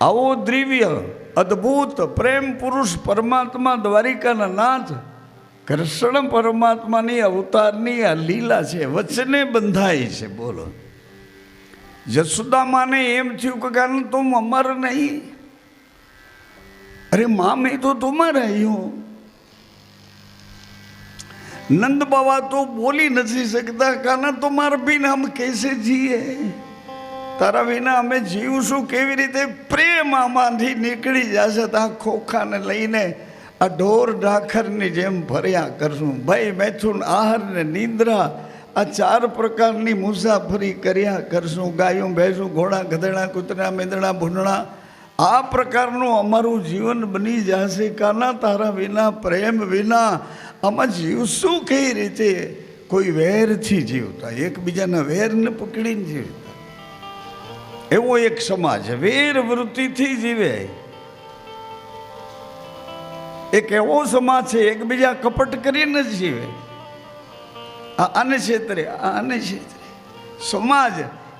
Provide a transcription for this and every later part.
આવો દિવ્ય અદ્ભુત, પ્રેમ પુરુષ પરમાત્મા દ્વારિકાના નાથ. કૃષ્ણ પરમાત્માની અવતારની આ લીલા છે, વચને બંધાય છે, બોલો. જસુદામાને એમ થયું કે કારણ તો અમર નહીં. અરે મા, મેં તો તુમારા હું. નંદ બાબા તો બોલી નથી શકતા. કાના તો માર બિન હમ કેસે જીએ? તારા વિના અમે જીવશું કેવી રીતે? પ્રેમ આમાંથી નીકળી જશે તો ખોખાને લઈને આ ઢોર ઢાખરની જેમ ભર્યા કરશું. ભાઈ મેથુન, આહાર ને નિંદ્રા આ ચાર પ્રકારની મુસાફરી કર્યા કરશું. ગાયું, ભેંસું, ઘોડા, ગધેડા, કૂતરા, મેંદડા, ભૂંડણા આ પ્રકારનું અમારું જીવન બની જશે. કાના તારા વિના, પ્રેમ વિના આમાં જીવશું કઈ રીતે? કોઈ વેરથી જીવતા, એકબીજાના વેરને પકડીને જીવતા. એવો એક સમાજ વેર વૃત્તિથી જીવે. એક એવો સમાજ છે, એકબીજા કપટ કરીને જ જીવે. આને ક્ષેત્રે આને ક્ષેત્રે સમાજ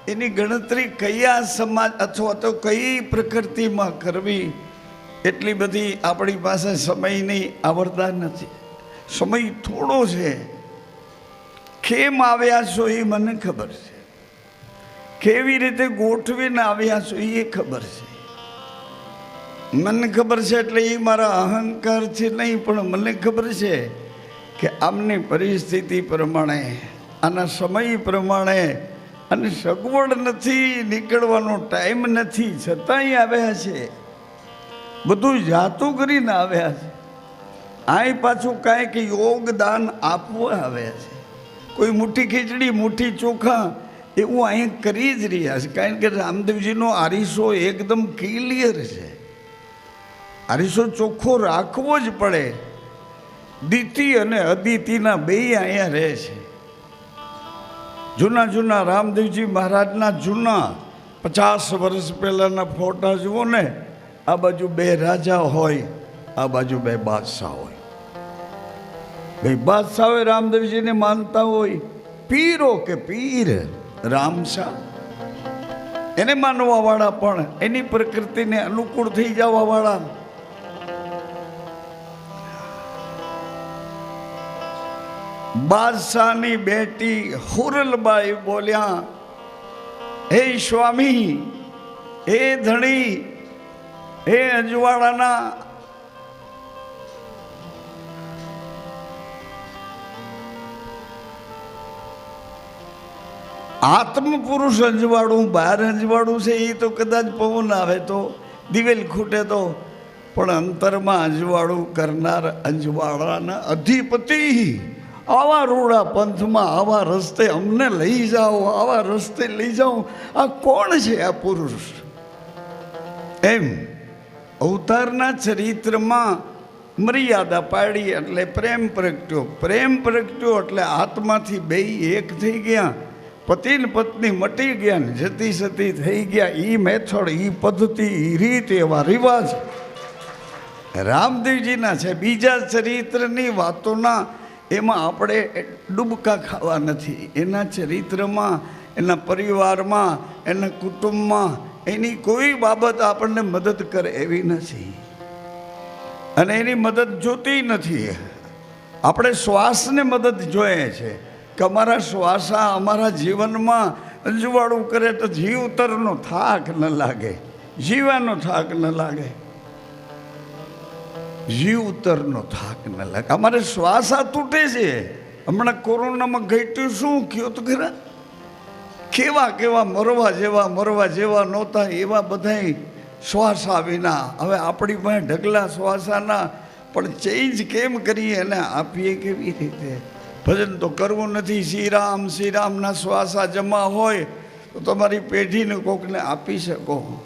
એની ગણતરી કયા સમાજ અથવા તો કઈ પ્રકૃતિમાં કરવી, એટલી બધી આપણી પાસે સમયની આવડતા નથી. સમય થોડો છે. કેમ આવ્યા છો એ મને ખબર છે. કેવી રીતે ગોઠવીને આવ્યા છો એ ખબર છે. મને ખબર છે એટલે એ મારા અહંકારથી નહીં, પણ મને ખબર છે કે આમની પરિસ્થિતિ પ્રમાણે, આના સમય પ્રમાણે અને સગવડ નથી, નીકળવાનો ટાઈમ નથી, છતાંય આવ્યા છે. બધું જાતું કરીને આવ્યા છે. આય પાછું કાંઈક યોગદાન આપવા આવ્યા છે. કોઈ મુઠ્ઠી ખીચડી મુઠ્ઠી ચોખા એવું અહીં કરી જ રહ્યા છે. કારણ કે રામદેવજીનો આરીસો એકદમ ક્લિયર છે. આરીસો ચોખ્ખો રાખવો જ પડે. દિતિ અને અદિતિના બે અહીંયા રહે છે. જૂના જૂના રામદેવજી મહારાજના જૂના પચાસ વર્ષ પહેલાંના ફોટા જુઓ ને, આ બાજુ બે રાજા હોય, આ બાજુ બે બાદશાહ હોય. બે બાદશાહે રામદેવજીને માનતા હોય. પીરો કે પીર? રામશા એને માનવા વાળા પણ એની પ્રકૃતિને અનુકૂળ થઈ જવા વાળા બાદશાહની બેટી હુરલબાઈ બોલ્યા, હે સ્વામી, હે ધણી, હે અજવાળાના આત્મ પુરુષ અજવાળું બહાર અજવાળું છે એ તો કદાચ પવન આવે તો, દિવેલ ખૂટે તો. પણ અંતરમાં અજવાળું કરનાર અજવાળાના અધિપતિ. આવા રૂડા પંથમાં, આવા રસ્તે અમને લઈ જાઓ, આવા રસ્તે લઈ જાઓ. આ કોણ છે આ પુરુષ? એમ અવતારના ચરિત્રમાં મર્યાદા પાડી એટલે પ્રેમ પ્રગટ્યો. પ્રેમ પ્રગટ્યો એટલે આત્માથી બે એક થઈ ગયા. પતિ ને પત્ની મટી ગયા ને જતી સતી થઈ ગયા. એ મેથડ એ પદ્ધતિ એ રીત, એવા રિવાજ. રામદેવજીના છે, બીજા ચરિત્રની વાતોના એમાં આપણે ડૂબકા ખાવા નથી. એના ચરિત્રમાં, એના પરિવારમાં, એના કુટુંબમાં એની કોઈ બાબત આપણને મદદ કરે એવી નથી. અને એની મદદ જોતી નથી. આપણે શ્વાસને મદદ જોઈએ છે. કે અમારા શ્વાસા અમારા જીવનમાં અંજવાળું કરે તો જીવતરનો થાક ન લાગે. જીવાનો થાક ન લાગે. જીવતરનો થાક ન લાગે. અમારે શ્વાસા તૂટે છે. હમણાં કોરોનામાં ઘટ્યું શું? કયો તો ખરા? કેવા કેવા મરવા જેવા મરવા જેવા નહોતા એવા બધાય શ્વાસા વિના. હવે આપણી પાસે ઢગલા શ્વાસાના, પણ ચેન્જ કેમ કરીએ? અને આપીએ કેવી રીતે? ભજન તો કરવું નથી. શ્રીરામ, શ્રીરામના શ્વાસા જમા હોય તો તમારી પેઢીને કોકને આપી શકો.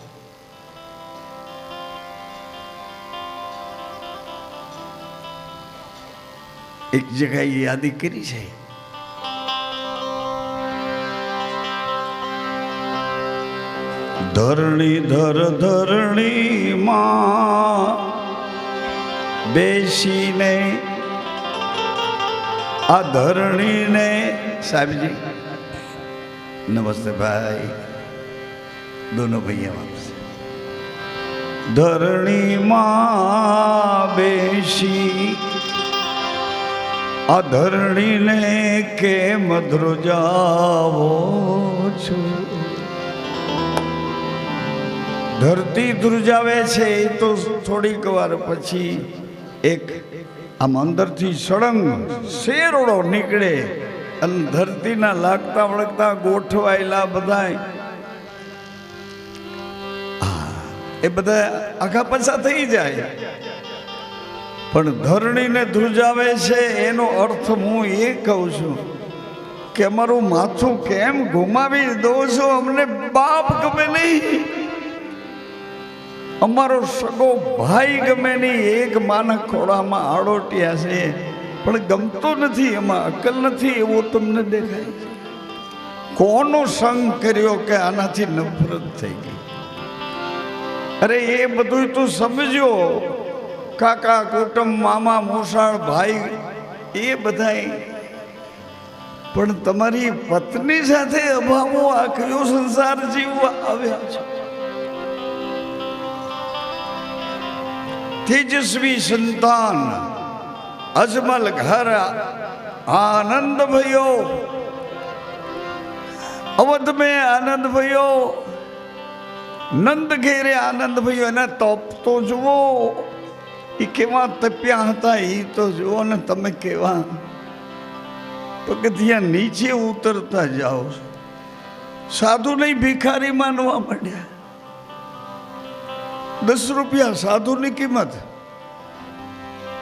એક જગ્યાએ યાદી કરી છે. ધરણી, ધર ધરણી માં બેસીને આ ધરણીને સાહેબજી, નમસ્તે ભાઈ. દોનો ભૈયા આપશે ધરણીમાં બેસી, આ ધરણીને કેમ ધ્રુજાવો છો? ધરતી ધ્રુજાવે છે એ તો થોડીક વાર પછી એક આમ અંદરથી સળંગ શેરડો નીકળે અને ધરતીના લાગતા વળગતા ગોઠવાયેલા બધાય. એ બધા આખા પછા થઈ જાય. પણ ધરણીને ધ્રુજાવે છે, એનો અર્થ હું એ કહું છું કે અમારું માથું કેમ ગુમાવી દો છો? અમને બાપ ગમે નહીં. અમારો સગો ભાઈ ગમે નહીં, એક માના ખોળામાં આડોટ્યા છે. પણ ગમતો નથી, એમાં અકલ નથી, એવું તમને દેખાય છે. કોનો સંગ કર્યો કે આનાથી નફરત થઈ ગઈ? અરે એ બધું તું સમજો કાકા, કુટુંબ, મામા, મોસાળ, ભાઈ, એ બધાય. પણ તમારી પત્ની સાથે અભાવો આ કયો સંસાર જીવવા આવ્યા છે. તેજસ્વી સંતાન અજમલ ઘર આનંદ ભયો અવધ મેં આનંદ ભયો નંદ ઘેરે આનંદ ભયો એને તપ તો જુઓ એ કેવા તપ્યા હતા એ તો જુઓ ને તમે કેવા પગથિયા નીચે ઉતરતા જાઓ. સાધુ નહીં ભિખારી માનવા માંડ્યા. દસ રૂપિયા સાધુની કિંમત.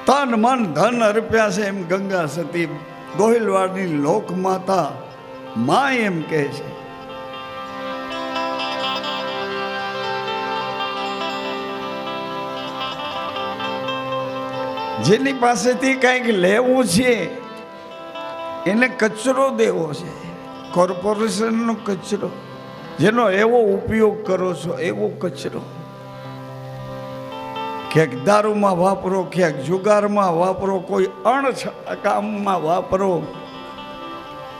તન મન ધન અર્પ્યા છે એમ ગંગા સતી ગોહિલવાડની લોક માતા માં એમ કહે છે. જેની પાસેથી કંઈક લેવું છે, એને કચરો દેવો છે. કોર્પોરેશનનો કચરો. જેનો એવો ઉપયોગ કરો છો, એવો કચરો. ક્યાંક દારૂમાં વાપરો, ક્યાંક જુગારમાં વાપરો, કોઈ અણ કામમાં વાપરો.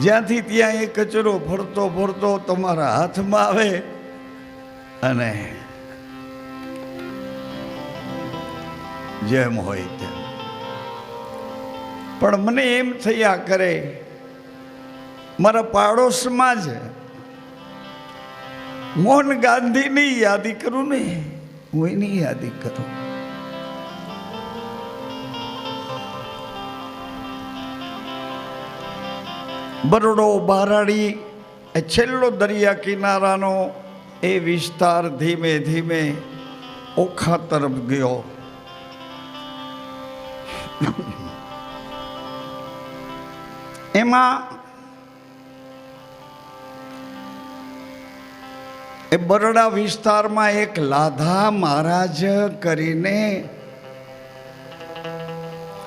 જ્યાંથી ત્યાં એ કચરો ફરતો ફરતો તમારા હાથમાં આવે અને જેમ હોય તેમ. પણ મને એમ થયા કરે, મારા પાડોશમાં જ મોહન ગાંધીની યાદી કરું ને, હું એની યાદી કરું. બરોડો બારાડી, એ છેલ્લો દરિયા કિનારાનો એ વિસ્તાર ધીમે ધીમે ઓખા તરફ ગયો. એમાં એ બરડા વિસ્તારમાં એક લાધા મહારાજ કરીને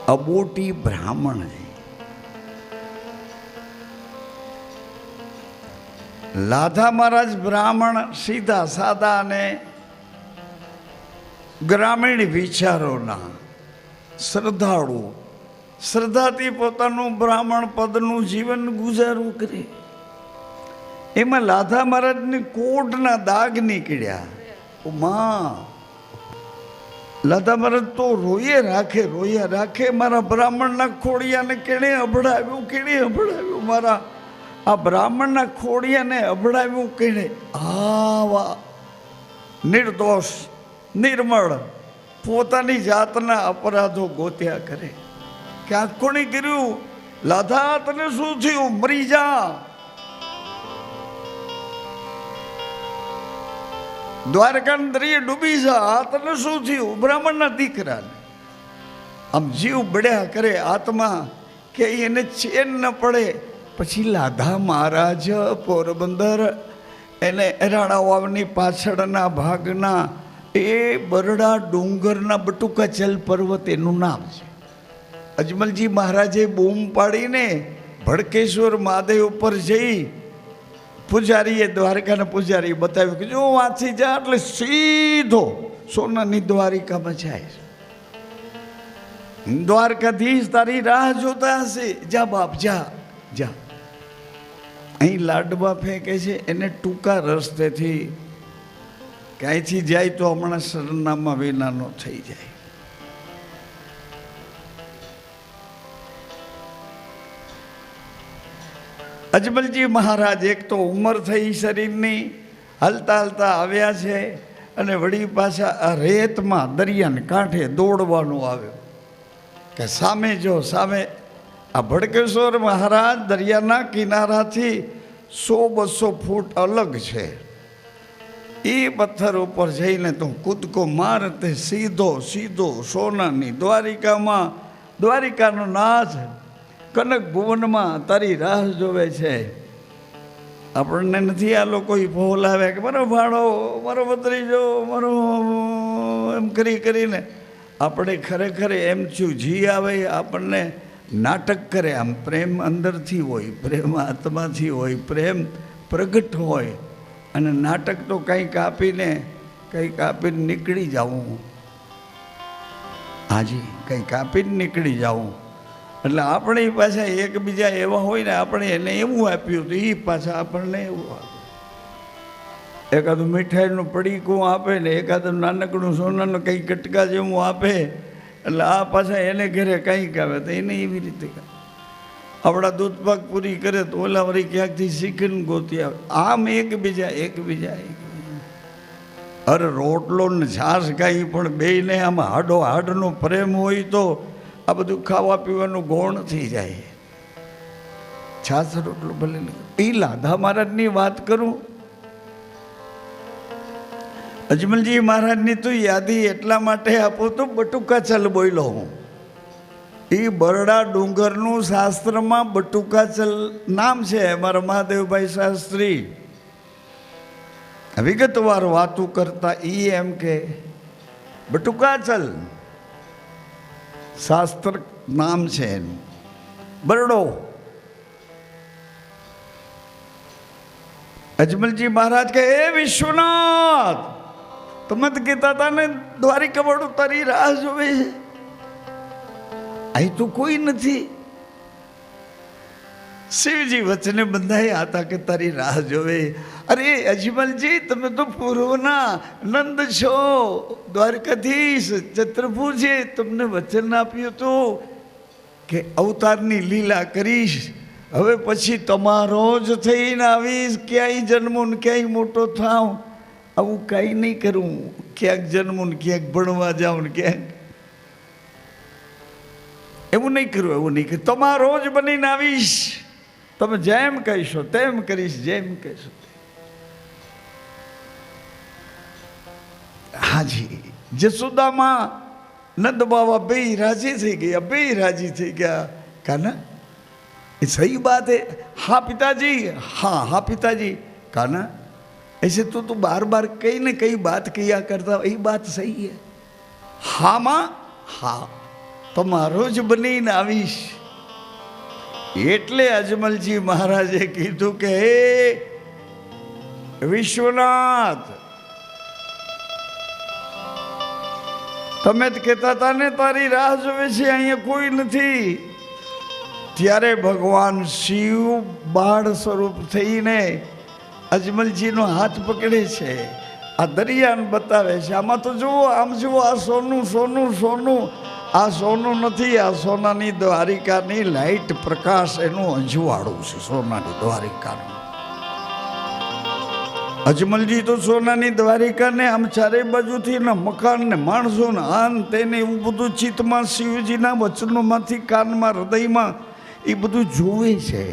અબોટી બ્રાહ્મણ છે. લાધા મહારાજ બ્રાહ્મણ સીધા સાદા અને ગ્રામીણ વિચારોના શ્રદ્ધાળુ. શ્રદ્ધાથી પોતાનું બ્રાહ્મણ પદનું જીવન ગુજારું કરે. એમાં લાધા મહારાજની કોટના દાગ નીકળ્યા. માં, લાધા મહારાજ તો રોયે રાખે, રોયા રાખે, મારા બ્રાહ્મણના ખોડિયાને કેણે અભડાવ્યું કેણે અભડાવ્યું, મારા આ બ્રાહ્મણના ખોડિયાને અભડાવ્યું કેણે આવા નિર્દોષ, નિર્મળ પોતાની જાતના અપરાધો ગોત્યા કરે. ક્યાં કોણે કર્યું? લાધા, તને શું થયું? મરી જા. દ્વારકા દરિયે ડૂબી જા. તને શું થયું? બ્રાહ્મણના દીકરાને. આમ જીવ બળ્યા કરે આત્મા કે એને ચેન ન પડે. પછી લાધા મહારાજ, પોરબંદર, એને રાણા વાવની પાછળના ભાગના એ બરડા ડુંગરના બટુકાચલ પર્વત એનું નામ છે. અજમલજી મહારાજે બૂમ પાડીને ભડકેશ્વર મહાદેવ ઉપર જઈ પૂજારીએ દ્વારકાના પૂજારીએ બતાવ્યું કે જો વાંચી જા એટલે સીધો સોનાની દ્વારિકામાં જાય દ્વારકાધીશ તારી રાહ જોતા હશે. જા બાપ, જા જા. અહીં લાડવા ફેંકે છે? એને ટૂંકા રસ્તેથી કે અહીંથી જાય તો હમણાં સરનામા વિનાનો થઈ જાય. અજમલજી મહારાજ, એક તો ઉંમર થઈ શરીરની, હલતા હલતા આવ્યા છે અને વળી પાછા આ રેતમાં દરિયાને કાંઠે દોડવાનું આવ્યું. કે સામે જો સામે આ ભડકેશ્વર મહારાજ દરિયાના કિનારાથી સો બસો ફૂટ અલગ છે. એ પથ્થર ઉપર જઈને તો કૂદકો માર તે સીધો સીધો સોનાની દ્વારિકામાં, દ્વારિકાનો નાથ કનક ભુવનમાં તારી રાહ જોવે છે. આપણને નથી આ લોકો ભોલાવે કે મારો ભાડો મારો ભત્રીજો, મારો એમ કરી કરીને આપણે ખરેખર એમ છું જી આવે આપણને નાટક કરે આમ પ્રેમ અંદરથી હોય, પ્રેમ આત્માથી હોય, પ્રેમ પ્રગટ હોય. અને નાટક તો કંઈક આપીને કંઈક આપીને નીકળી જવું હાજી, કંઈક આપીને નીકળી જવું એટલે આપણે પાછા એકબીજા એવા હોય ને, આપણે એને એવું આપ્યું તો એ પાછા આપણને એવું આપે. એકાદું મીઠાઈનું પડીકું આપે ને, એકાદું નાનકડું સોનાનું કંઈ કટકા જેવું આપે એટલે આ પાછા એને ઘરે કંઈક આવે તો એને એવી રીતે આપણા દૂધપાક પૂરી કરે તો ઓલા વળી ક્યાંકથી શીખીને ગોતી આવે. આમ એકબીજા એકબીજા અરે રોટલો ને છાશ કાંઈ પણ બેયને આમ હાડો હાડનો પ્રેમ હોય તો આ બધું ખાવા પીવાનું ગૌણ થઈ જાય. છાશ રોટલો ભલે એ લાધા મહારાજની વાત કરું અજમલજી મહારાજની તો યાદી એટલા માટે આપું તો બટુકા ચલ બોલ્યો હું. એ બરડા ડુંગરનું શાસ્ત્રમાં બટુકા ચલ નામ છે, અમારા મહાદેવભાઈ શાસ્ત્રી. વિગતવાર વાતું કરતા એ એમ કે, બટુકા ચલ. શાસ્ત્ર નામ છે એનું. બરડો. અજમલજી મહારાજ કે, એ વિશ્વનાથ તમે તો કહેતા હતા ને દ્વારિકા વાળું તારી રાહ જોવે છે. અહીં તો કોઈ નથી. શિવજી વચને બંધાયા હતા કે તારી રાહ જોવે. અરે અજમલજી, તમે તો પૂર્વના નંદ છો. દ્વારકાધીશ ચત્રભુજે તમને વચન આપ્યું હતું કે અવતારની લીલા કરીશ. હવે પછી તમારો જ થઈને આવીશ. ક્યાંય જન્મો ને ક્યાંય મોટો થાવ. આવું કાંઈ નહીં કરું. ક્યાંક જન્મું ને ક્યાંક ભણવા જાઉં ક્યાંક. એવું નહીં કરું, એવું નહીં કરું. તમારો રોજ બનીને આવીશ. તમે જેમ કહીશો તેમ કરીશ, જેમ કહીશો હાજી, જસુદામાં નંદ બાબા બે રાજી થઈ ગયા, બે રાજી થઈ ગયા. કાના? એ સહી બાત હે હા, પિતાજી. હા હા, પિતાજી. કાના? ऐसे तो तू बार बार कई न कई बात किया करता यही बात सही है હા માં હા તમારો જ બનીને આવીશ એટલે અજમલજી મહારાજે કીધું કે હે વિશ્વનાથ તમે જ કહેતા હતા ને તારી રાહ જોવે છે અહીંયા કોઈ નથી ત્યારે ભગવાન શિવ બાળ સ્વરૂપ થઈને અજમલજીનો હાથ પકડે છે, આ દરિયાને બતાવે છે, આમાં તો જુઓ, આમ જુઓ, આ સોનું સોનું સોનું. આ સોનું નથી, આ સોનાની દ્વારિકાની લાઈટ પ્રકાશ એનું અંજવાળું છે, સોનાની દ્વારિકાનું. અજમલજી તો સોનાની દ્વારિકાને આમ ચારે બાજુથી ને મકાન ને માણસો ને આન તેને એવું બધું ચિત્તમાં શિવજીના વચનોમાંથી કાનમાં, હૃદયમાં એ બધું જોવે છે.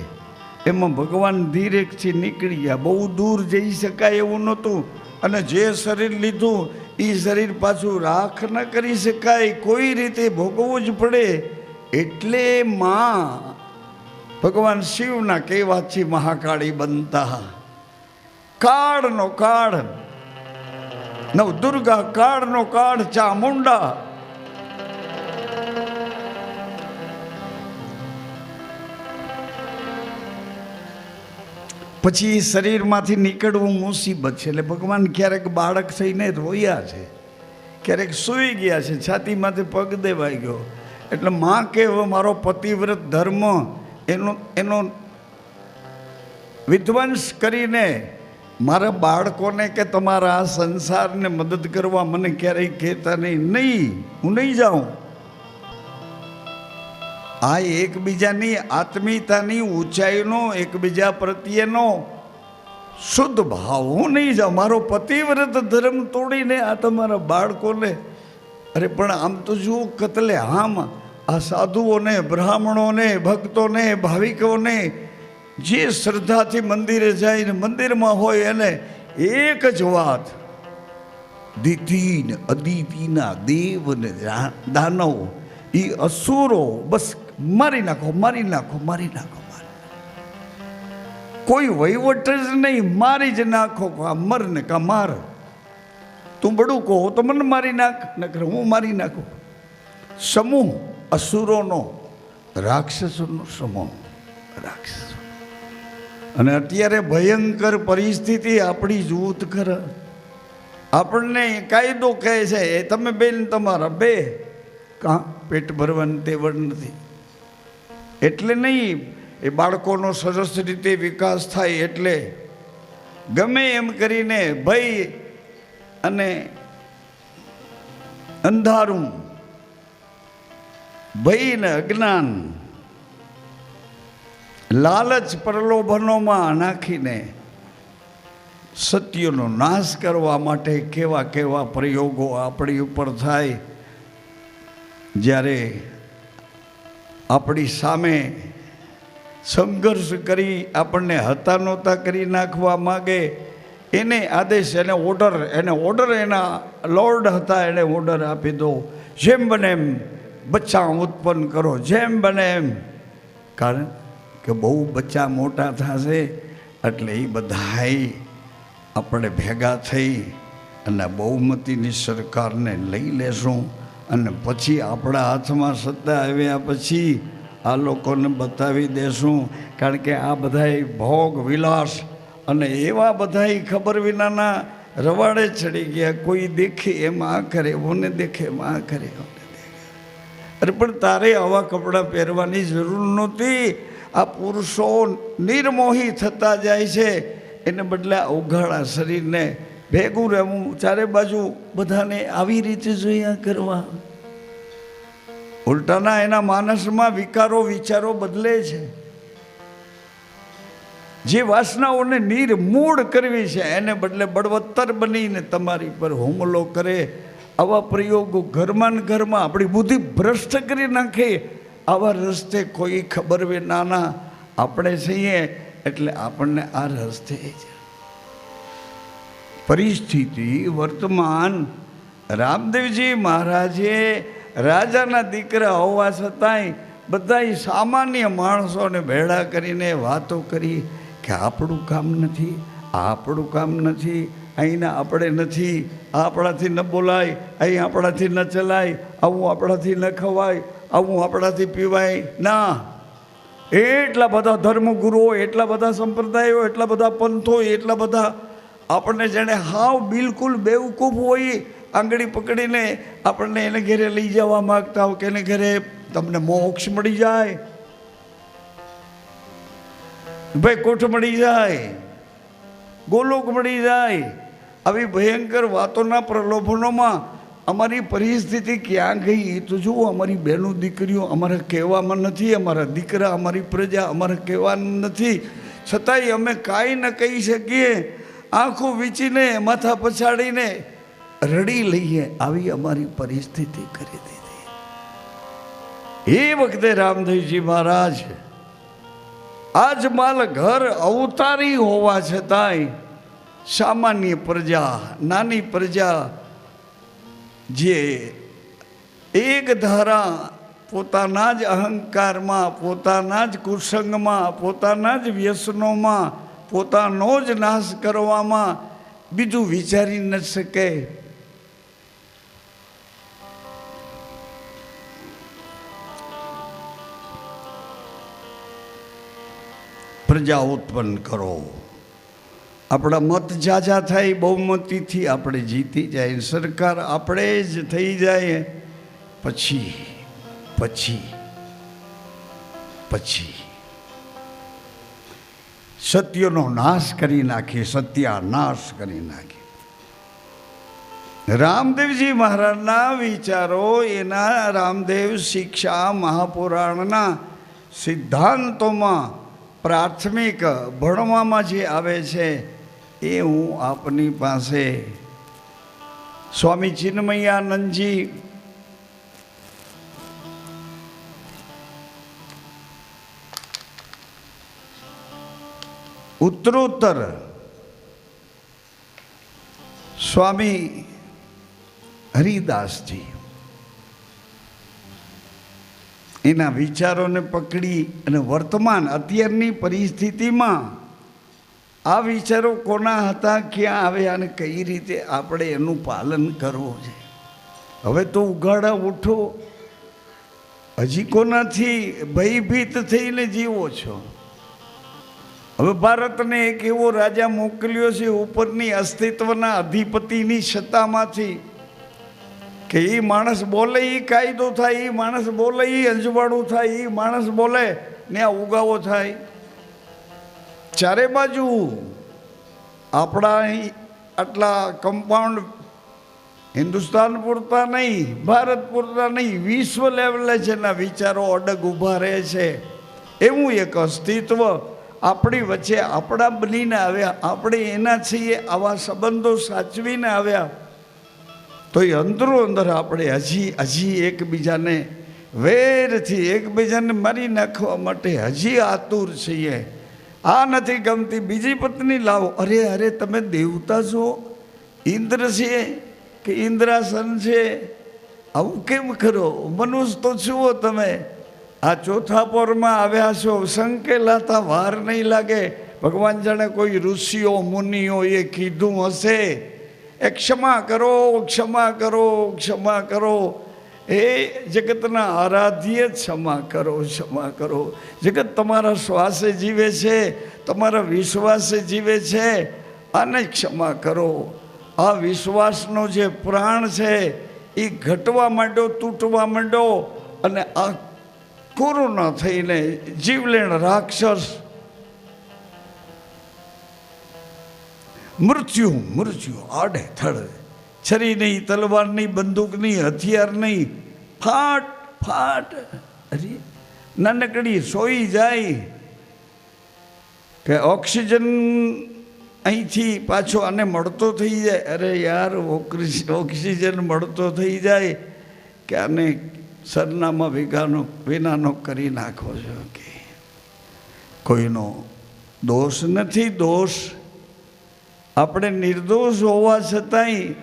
એમાં ભગવાન ધીરેકથી નીકળી ગયા બહુ દૂર જઈ શકાય એવું નહોતું. અને જે શરીર લીધું એ શરીર પાછું રાખ ન કરી શકાય. કોઈ રીતે ભોગવવું જ પડે. એટલે માં ભગવાન શિવના કહેવાથી મહાકાળી બનતા. કાળનો કાળ. નવ દુર્ગા કાળનો કાળ ચામુંડા. પછી શરીરમાંથી નીકળવું મુસીબત છે. એટલે ભગવાન ક્યારેક બાળક થઈને રોયા છે. ક્યારેક સૂઈ ગયા છે. છાતીમાંથી પગ દેવાઈ ગયો. એટલે માં કહેવો મારો પતિવ્રત ધર્મ એનો એનો વિધ્વંસ કરીને મારા બાળકોને કે તમારા આ સંસારને મદદ કરવા મને ક્યારેય કહેતા નહીં. નહીં, હું નહીં જાઉં. આ એકબીજાની આત્મીયતાની ઊંચાઈનો, એકબીજા પ્રત્યેનો શુદ્ધ ભાવ હું નહીં જ અમારો પતિવ્રત ધર્મ તોડીને આ તમારા બાળકોને, અરે પણ આમ તો જુઓ કતલે આમ આ સાધુઓને, બ્રાહ્મણોને, ભક્તોને, ભાવિકોને, જે શ્રદ્ધાથી મંદિરે જાય મંદિરમાં હોય એને એક જ વાત દિતિ અદિતિના દેવ ને દાનવ એ અસુરો બસ મારી નાખો મારી નાખો મારી નાખો કોઈ વહીવટ જ નહીં, મારી જ નાખો, કા મર ને કા માર. તું બડું કહો, તો મને મારી નાખ, નકર હું મારી નાખું. સમૂહ અસુરોનો, રાક્ષસોનો સમૂહ, રાક્ષસો. અને અત્યારે ભયંકર પરિસ્થિતિ આપણી જૂથ કર. આપણને કાયદો કહે છે, એ તમે બેન, તમારા બે. કાં, પેટ ભરવાની તેવડ નથી. એટલે નહીં, એ બાળકોનો સરસ રીતે વિકાસ થાય એટલે ગમે એમ કરીને ભય અને અંધારું, ભય ને અજ્ઞાન, લાલચ પ્રલોભનોમાં નાખીને સત્યનો નાશ કરવા માટે કેવા કેવા પ્રયોગો આપણી ઉપર થાય, જ્યારે આપણી સામે સંઘર્ષ કરી આપણને હતા નહોતા કરી નાખવા માગે, એને આદેશ, એને ઓર્ડર એને ઓર્ડર એના લોર્ડ હતા, એને ઓર્ડર આપી દો. જેમ બને એમ બચ્ચા ઉત્પન્ન કરો, જેમ બને એમ. કારણ કે બહુ બચ્ચા મોટા થશે એટલે એ બધાય આપણે ભેગા થઈ અને બહુમતીની સરકારને લઈ લેશું. અને પછી આપણા હાથમાં સત્તા આવ્યા પછી આ લોકોને બતાવી દેશું, કારણ કે આ બધાય ભોગ વિલાસ અને એવા બધાય ખબર વિનાના રવાડે ચડી ગયા, કોઈ દેખે એમ આ કરે, ઓને દેખે એમ આ કરે અરે પણ તારે આવા કપડાં પહેરવાની જરૂર નહોતી. આ પુરુષો નિર્મોહી થતા જાય છે. એને બદલે અવઘાળા શરીરને ભેગું રહેવું, ચારે બાજુ બધાને આવી રીતે જોયા કરવા. ઉલટાના એના માનસમાં વિકારો, વિચારો બદલે છે. જે વાસનાઓને નિર્મૂળ કરવી છે, એને બદલે બળવત્તર બનીને તમારી પર હુમલો કરે, આવા પ્રયોગો ઘરમાં ને ઘરમાં આપણી બુદ્ધિ ભ્રષ્ટ કરી નાખે, આવા રસ્તે કોઈ ખબર વે નાના, આપણે છીએ, એટલે આપણને આ રસ્તે જ પરિસ્થિતિ વર્તમાન. રામદેવજી મહારાજે રાજાના દીકરા હોવા છતાંય બધાય સામાન્ય માણસોને ભેળા કરીને વાતો કરી કે આપણું કામ નથી, આપણું કામ નથી, અહીંના આપણે નથી, આપણાથી ન બોલાય, અહીં આપણાથી ન ચલાય, આવું આપણાથી ન ખવાય, આવું આપણાથી પીવાય ના. એટલા બધા ધર્મગુરુઓ, એટલા બધા સંપ્રદાયો, એટલા બધા પંથો, એટલા બધા આપણને જાણે હાવ બિલકુલ બેવકૂફ હોય આંગળી પકડીને આપણને એને ઘરે લઈ જવા માગતા હો કે એને ઘરે તમને મોક્ષ મળી જાય. ભાઈ, કોઠ મળી જાય. ગોલોક મળી જાય. આવી ભયંકર વાતોના પ્રલોભનોમાં અમારી પરિસ્થિતિ ક્યાં ગઈ એ તો જુઓ, અમારી બહેનો દીકરીઓ અમારા કહેવામાં નથી, અમારા દીકરા, અમારી પ્રજા અમારા કહેવાનું નથી. છતાંય અમે કાંઈ ન કહી શકીએ. આંખો વીંચીને, માથા પછાડીને રડી લઈએ આવી અમારી પરિસ્થિતિ કરી દીધી. એ વખતે રામદેવજી મહારાજ, આજ માલ ઘર અવતારી હોવા છતાંય સામાન્ય પ્રજા, નાની પ્રજા જે એક ધારા પોતાના જ અહંકારમાં, પોતાના જ કુસંગમાં, પોતાના જ વ્યસનોમાં પોતાનો જ નાશ કરવામાં બીજું વિચારી ન શકે. પ્રજા ઉત્પન્ન કરો. આપણા મત જાજા થાય, બહુમતીથી આપણે જીતી જાય, સરકાર આપણે જ થઈ જાય. પછી પછી પછી. સત્યનો નાશ કરી નાખી, સત્યાનાશ કરી નાખી. રામદેવજી મહારાજના વિચારો, એના રામદેવ શિક્ષા મહાપુરાણના સિદ્ધાંતોમાં પ્રાથમિક ભણવામાં જે આવે છે, એ હું આપની પાસે. સ્વામી ચિન્મયાનંદજી ઉત્તરોત્તર. સ્વામી હરિદાસજી, એના વિચારોને પકડી અને વર્તમાન અત્યારની પરિસ્થિતિમાં આ વિચારો કોના હતા, ક્યાં આવ્યા અને કઈ રીતે આપણે એનું પાલન કરવું છે? હવે તો ઉઘાડા ઉઠો. હજી કોનાથી ભયભીત થઈને જીવો છો? હવે ભારતને એક એવો રાજા મોકલ્યો છે ઉપરની અસ્તિત્વના અધિપતિની સત્તામાંથી કે એ માણસ બોલે એ કાયદો થાય એ માણસ બોલે એ અંજવાળું થાય એ માણસ બોલે ને આ ઉગાવો થાય. ચારે બાજુ આપણા અહીં આટલા કમ્પાઉન્ડ હિન્દુસ્તાન પૂરતા નહીં, ભારત પૂરતા નહીં, વિશ્વ લેવલે જેના વિચારો અડગ ઊભા રહે છે. એવું એક અસ્તિત્વ આપણી વચ્ચે આપણા બનીને આવ્યા, આપણે એના છીએ, આવા સંબંધો સાચવીને આવ્યા. તો એ અંદરો અંદર આપણે હજી હજી એકબીજાને વેરથી એકબીજાને મારી નાખવા માટે હજી આતુર છીએ. આ નથી ગમતી, બીજી પત્ની લાવો. અરે અરે, તમે દેવતા છો? ઇન્દ્ર છે કે ઇન્દ્રાસન છે? આવું કેમ કરો? મનુષ્ય તો છુઓ તમે. આ ચોથા પોરમાં આવ્યા છો. સંકેલાતા વાર નહીં લાગે. ભગવાન જાણે કોઈ ઋષિઓ મુનિઓ એ કીધું હશે. એ ક્ષમા કરો ક્ષમા કરો ક્ષમા કરો. એ જગતના આરાધ્ય ક્ષમા કરો ક્ષમા કરો. જગત તમારા શ્વાસે જીવે છે, તમારા વિશ્વાસે જીવે છે. આને ક્ષમા કરો. આ વિશ્વાસનો જે પ્રાણ છે એ ઘટવા માંડ્યો, તૂટવા માંડ્યો અને આ કોરોના થઈને જીવલેણ રાક્ષસ. મૃત્યુ મૃત્યુ આડે થડે છરી નહીં, તલવાર નહીં, બંદૂક નહીં, હથિયાર નહીં. ફાટ ફાટ. અરે, નાનકડી સોઈ જાય કે ઓક્સિજન અહીંથી પાછો આને મળતો થઈ જાય. અરે યાર ઓક્સિજન મળતો થઈ જાય કે આને સરનામા વિગાનો વિનાનો કરી નાખો છો કે કોઈનો દોષ નથી, દોષ આપણે નિર્દોષ હોવા છતાંય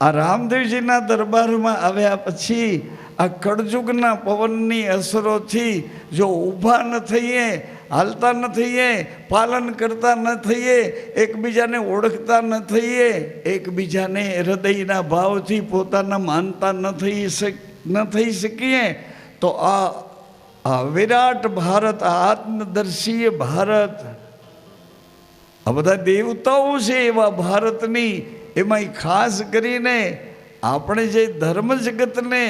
આ રામદેવજીના દરબારમાં આવ્યા પછી આ કળજુગના પવનની અસરોથી જો ઊભા ન થઈએ, હાલતા ન થઈએ, પાલન કરતા ન થઈએ, એકબીજાને ઓળખતા ન થઈએ, એકબીજાને હૃદયના ભાવથી પોતાના માનતા ન થઈ શક ન થઈ શકીએ, તો આ આ વિરાટ ભારત આત્મદર્શીય ભારત, આ બધા દેવતાઓ છે એવા ભારતની, એમાંય ખાસ કરીને આપણે જે ધર્મ જગતને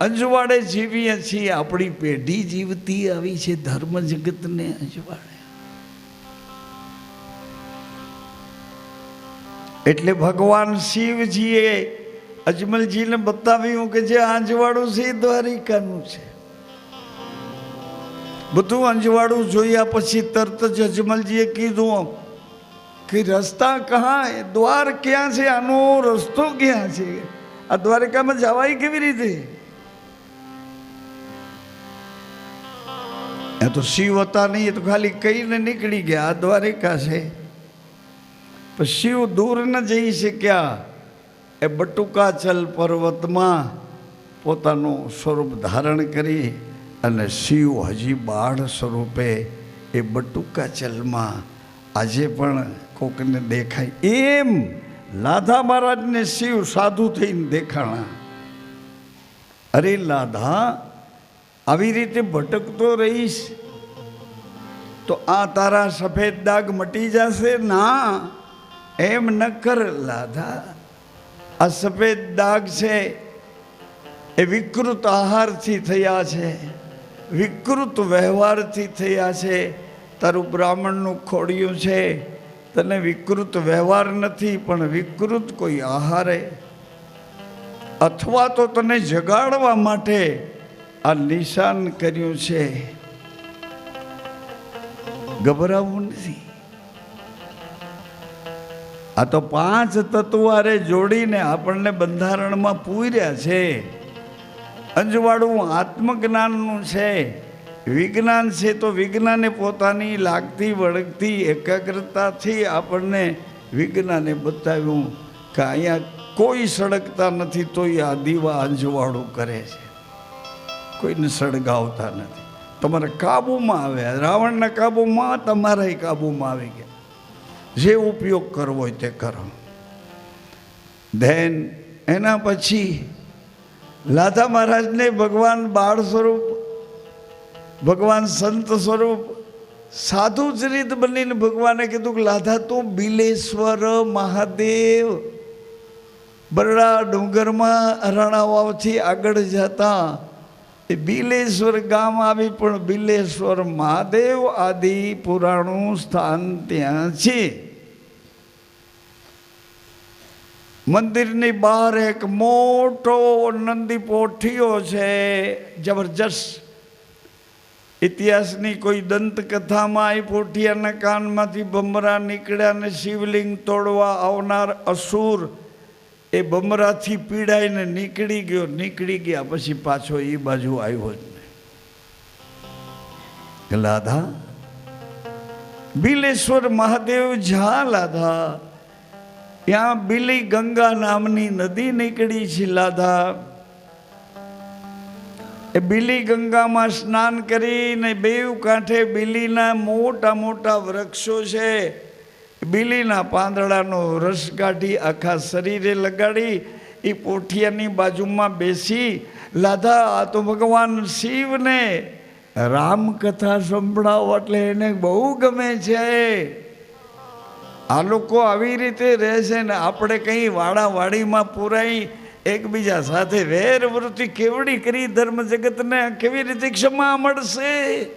અંજવાડે જીવીએ છીએ, આપણી પેઢી જીવતી આવી છે ધર્મ જગતને અંજવાડે એટલે ભગવાન શિવજીએ અજમલજીને બતાવ્યું કે જે અંજવાડું છે એ દ્વારિકાનું છે. બધું અંજવાડું જોયા પછી તરત જ અજમલજીએ કીધું કે રસ્તા કહા દ્વાર ક્યાં છે? આનો રસ્તો ક્યાં છે? આ દ્વારિકામાં જવાય કેવી રીતે? એ તો શિવ હતા નહીં, એ તો ખાલી કહીને નીકળી ગયા. આ દ્વારિકા છે. પણ શિવ દૂર ન જઈ શક્યા. એ બટુકાચલ પર્વતમાં પોતાનું સ્વરૂપ ધારણ કરી અને શિવ હજી બાળ સ્વરૂપે એ બટુકાચલમાં આજે પણ કોકને દેખાય. એમ લાધા મહારાજને શિવ સાધુ થઈને દેખાણા. અરે લાધા, આવી રીતે ભટકતો રહીશ તો આ તારા સફેદ દાગ મટી જશે? ના, એમ ન કર લાધા. આ સફેદ દાગ છે, એ વિકૃત આહારથી થયા છે, વિકૃત વ્યવહારથી થયા છે, તારું બ્રાહ્મણનું ખોડિયું છે, તને વિકૃત વ્યવહાર નથી, પણ વિકૃત કોઈ આહારે અથવા તો તને જગાડવા માટે આ નિશાન કર્યું છે. ગભરાવું નથી. આ તો પાંચ તત્વારે જોડીને આપણને બંધારણમાં પૂર્યા છે. અંજવાળું આત્મજ્ઞાનનું છે. વિજ્ઞાન છે તો વિજ્ઞાને પોતાની લાગતી, વળગતી એકાગ્રતાથી આપણને વિજ્ઞાને બતાવ્યું કે અહીંયા કોઈ સળગતા નથી તોય આ દીવા અંજવાળું કરે છે. કોઈને સળગાવતા નથી. તમારા કાબૂમાં આવે રાવણના કાબૂમાં તમારા કાબૂમાં આવી ગયા. જે ઉપયોગ કરવો હોય તે કરો. ધેન એના પછી લાધા મહારાજને ભગવાન બાળ સ્વરૂપ, ભગવાન સંત સ્વરૂપ, સાધુ ચરિત બનીને ભગવાને કીધું કે, લાધા, તું બિલેશ્વર મહાદેવ. બરડા ડુંગરમાં રણાવાવથી આગળ જતા. એ બિલેશ્વર ગામ આવી, પણ બિલેશ્વર મહાદેવ આદિ પુરાણું સ્થાન ત્યાં છે. મંદિરની બહાર એક મોટો નંદી પોઠીઓ છે, જબરજસ્ત. ઇતિહાસની કોઈ દંતકથામાં એ પોઠિયાના કાનમાંથી બમરા નીકળ્યા અને શિવલિંગ તોડવા આવનાર અસુર એ બમરાથી પીડાઈને નીકળી ગયો, નીકળી ગયા, પછી પાછો એ બાજુ આવ્યો જ નહીં. લાધા, બિલેશ્વર મહાદેવ ઝા લાધા ત્યાં બિલી ગંગા નામની નદી નીકળી છે, લાધા. એ બિલી ગંગામાં સ્નાન કરીને બેવ કાંઠે બિલીના મોટા મોટા વૃક્ષો છે. બિલીના પાંદડાનો રસ કાઢી આખા શરીરે લગાડી એ પોઠિયાની બાજુમાં બેસી, લાધા, આ તો ભગવાન શિવને રામકથા સંભળાવો એટલે એને બહુ ગમે છે. આ લોકો આવી રીતે રહેશે ને આપણે કંઈ વાડા વાડીમાં પુરાઈ એકબીજા સાથે વેરવૃત્તિ કેવડી કરી ધર્મ જગતને? કેવી રીતે ક્ષમા મળશે?